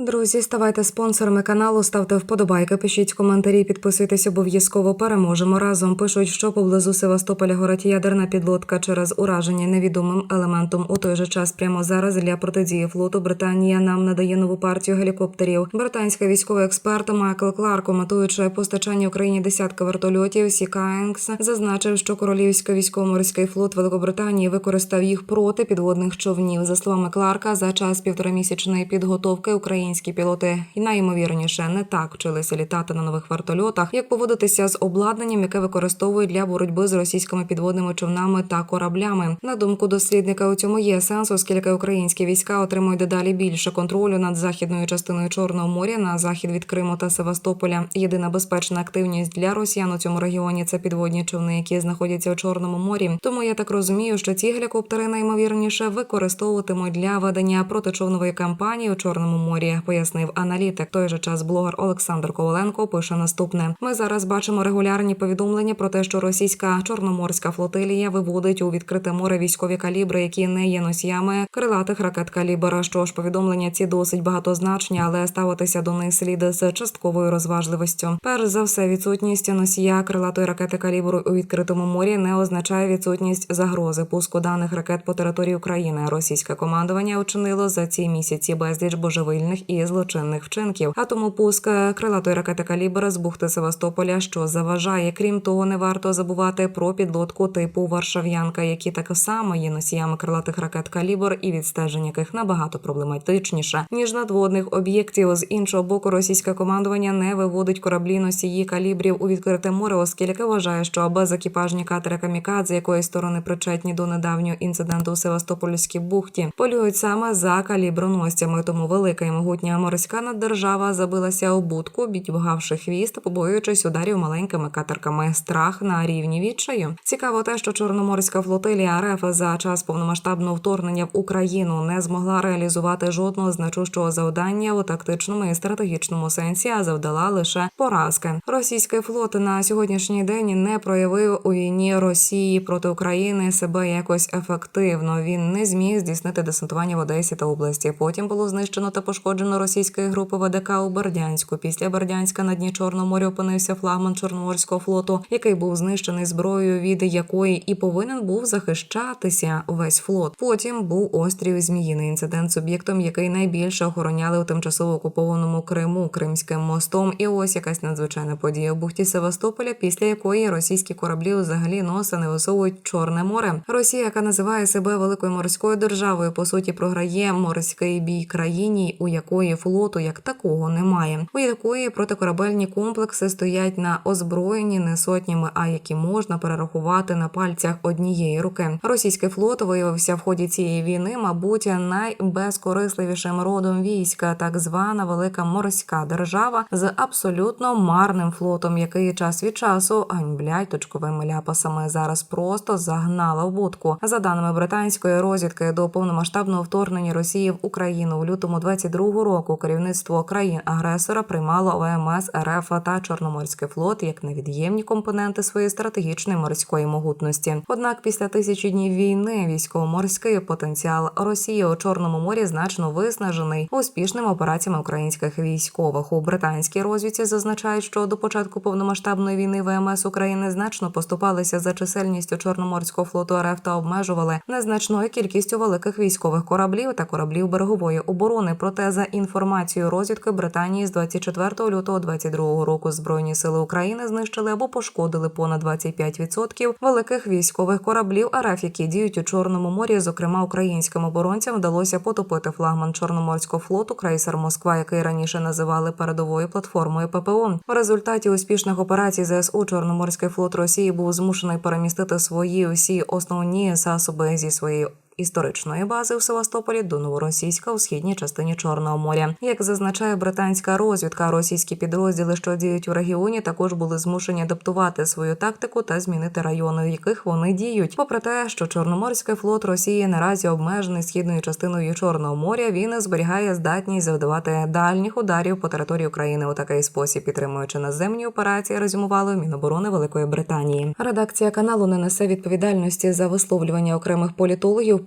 Друзі, ставайте спонсорами каналу, ставте вподобайки, пишіть коментарі, підписуйтесь обов'язково. Переможемо разом. Пишуть, що поблизу Севастополя горить ядерна підлодка через ураження невідомим елементом. У той же час прямо зараз для протидії флоту Британія нам надає нову партію гелікоптерів. Британський військовий експерт Майкл Кларк, коментуючи постачання Україні десятка вертольотів Сікаенкс, зазначив, що королівський військово-морський флот Великобританії використав їх проти підводних човнів. За словами Кларка, за час півторамісячної підготовки українські пілоти і найімовірніше не так вчилися літати на нових вертольотах, як поводитися з обладнанням, яке використовують для боротьби з російськими підводними човнами та кораблями. На думку дослідника, у цьому є сенс, оскільки українські війська отримують дедалі більше контролю над західною частиною Чорного моря на захід від Криму та Севастополя. Єдина безпечна активність для росіян у цьому регіоні це підводні човни, які знаходяться у Чорному морі. Тому я так розумію, що ці гелікоптери найімовірніше використовуватимуть для ведення протичовнової кампанії у Чорному морі, пояснив аналітик. Той же час блогер Олександр Коваленко пише наступне: ми зараз бачимо регулярні повідомлення про те, що російська чорноморська флотилія виводить у відкрите море військові калібри, які не є носіями крилатих ракет калібра. Що ж, повідомлення ці досить багатозначні, але ставитися до них слід з частковою розважливістю. Перш за все, відсутність носія крилатої ракети калібру у відкритому морі не означає відсутність загрози пуску даних ракет по території України. Російське командування учинило за ці місяці безліч божевільних і злочинних вчинків. А тому пуск крилатої ракети калібра з бухти Севастополя, що заважає. Крім того, не варто забувати про підлодку типу Варшав'янка, які так само є носіями крилатих ракет калібр, і відстеження яких набагато проблематичніше ніж надводних об'єктів. З іншого боку, російське командування не виводить кораблі носії калібрів у відкрите море, оскільки вважає, що безекіпажні катери камікадзе, якої сторони причетні до недавнього інциденту у Севастопольській бухті, полюють саме за каліброносцями. Тому велика і могутня морська наддержава забилася у будку, відбгавши хвіст, побоюючись ударів маленькими катерками. Страх на рівні відчаю. Цікаво те, що Чорноморська флотилія РФ за час повномасштабного вторгнення в Україну не змогла реалізувати жодного значущого завдання у тактичному і стратегічному сенсі, а завдала лише поразки. Російський флот на сьогоднішній день не проявив у війні Росії проти України себе якось ефективно. Він не зміг здійснити десантування в Одесі та області. Потім було знищено та пошкоджено російської групи ВДК у Бердянську. Після Бердянська на дні Чорного моря опинився флагман Чорноморського флоту, який був знищений зброєю, від якої і повинен був захищатися весь флот. Потім був острів Зміїний інцидент, суб'єктом який найбільше охороняли у тимчасово окупованому Криму Кримським мостом. І ось якась надзвичайна подія у бухті Севастополя, після якої російські кораблі взагалі носа не висовують Чорне море. Росія, яка називає себе великою морською державою, по суті, програє морський бій країні, у якої флоту як такого немає, у якої протикорабельні комплекси стоять на озброєнні не сотнями, а які можна перерахувати на пальцях однієї руки. Російський флот виявився в ході цієї війни, мабуть, найбезкорисливішим родом війська, так звана велика морська держава з абсолютно марним флотом, який час від часу ань блядь, точковими ляпасами зараз просто загнала в будку. За даними британської розвідки, до повномасштабного вторгнення Росії в Україну у лютому 22-го року керівництво країн-агресора приймало ОМС РФ та Чорноморський флот як невід'ємні компоненти своєї стратегічної морської могутності. Однак, після тисячі днів війни військово-морський потенціал Росії у Чорному морі значно виснажений успішними операціями українських військових. У британській розвідці зазначають, що до початку повномасштабної війни ВМС України значно поступалися за чисельністю Чорноморського флоту РФ та обмежували незначною кількістю великих військових кораблів та кораблів берегової оборони. Проте за інформацією розвідки Британії з 24 лютого 22 року збройні сили України знищили або пошкодили понад 25% великих військових кораблів РФ, які діють у Чорному морі. Зокрема, українським оборонцям вдалося потопити флагман Чорноморського флоту крейсер Москва, який раніше називали передовою платформою ППО. В результаті успішних операцій ЗСУ Чорноморський флот Росії був змушений перемістити свої усі основні засоби зі своєї історичної бази у Севастополі до новоросійська у східній частині Чорного моря. Як зазначає британська розвідка, російські підрозділи, що діють у регіоні, також були змушені адаптувати свою тактику та змінити райони, в яких вони діють. Попри те, що Чорноморський флот Росії наразі обмежений східною частиною Чорного моря, він зберігає здатність завдавати дальніх ударів по території України у такий спосіб, підтримуючи наземні операції, резюмували Міноборони Великої Британії. Редакція каналу не несе відповідальності за висловлювання окремих політологів